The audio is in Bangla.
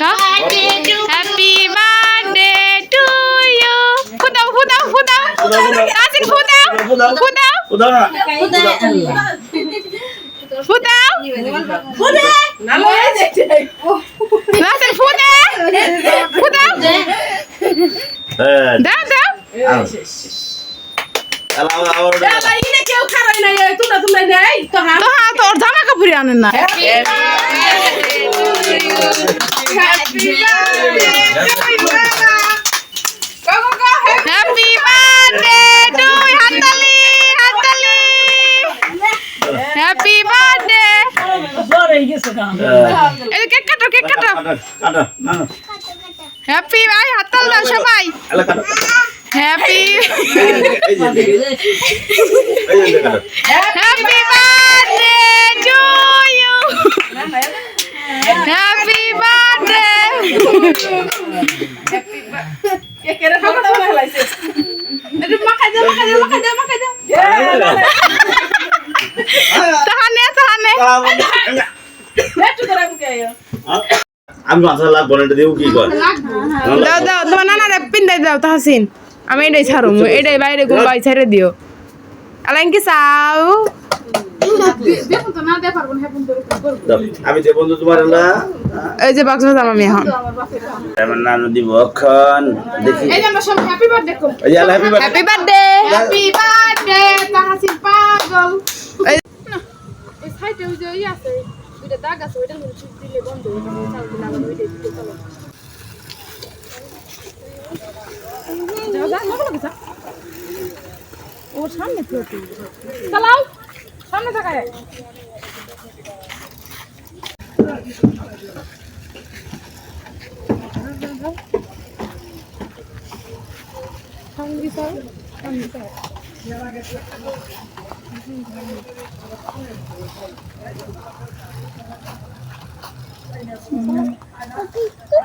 হ্যাপি বার্থডে টু ইউ ফুদাও ফুদাও ফুদাও তাসিন ফুদাও ফুদাও উদাও না ফুদাও নাসিন ফুদে ফুদাও দাও দাও তোর জামা কাপড় আনেন না হ্যাপি বার্থডে হাততালি হাততালি হ্যাপি বার্থডে এই কেক কাটো কেক কাটো কাটা না হ্যাপি আই হাততাল দাও সবাই হ্যাপি হ্যাপি তাহানে তাহানে আমি মাসালা বনেটা দিব কি কর দাও দাও তোমার নানারে পিন্দাই দাও তাহাসিন আমি এটাই ছাড়ুম এটাই বাইরে গুম্বাই ছেড়ে দিও আলাইন কি চাও আমি যে বন্ধু তোমার না এই যে বাক্স দাম আমি এখন। আমার নানু দিব অক্ষণ দেখি। এই যে আমরা সব হ্যাপি বার্থডে করব এই যে happy birthday happy birthday happy birthday Tahsin পাগল। এই এই সাইডে ওই যে ই আছে ওইটা দাগ আছে মধ্যে চুপ দিলে বন্ধ হয়ে যাবে চাল দিলে আবার ওইটাই দিতে চলো। যাও ওর সামনে তো চালাও সামনে Mm-hmm.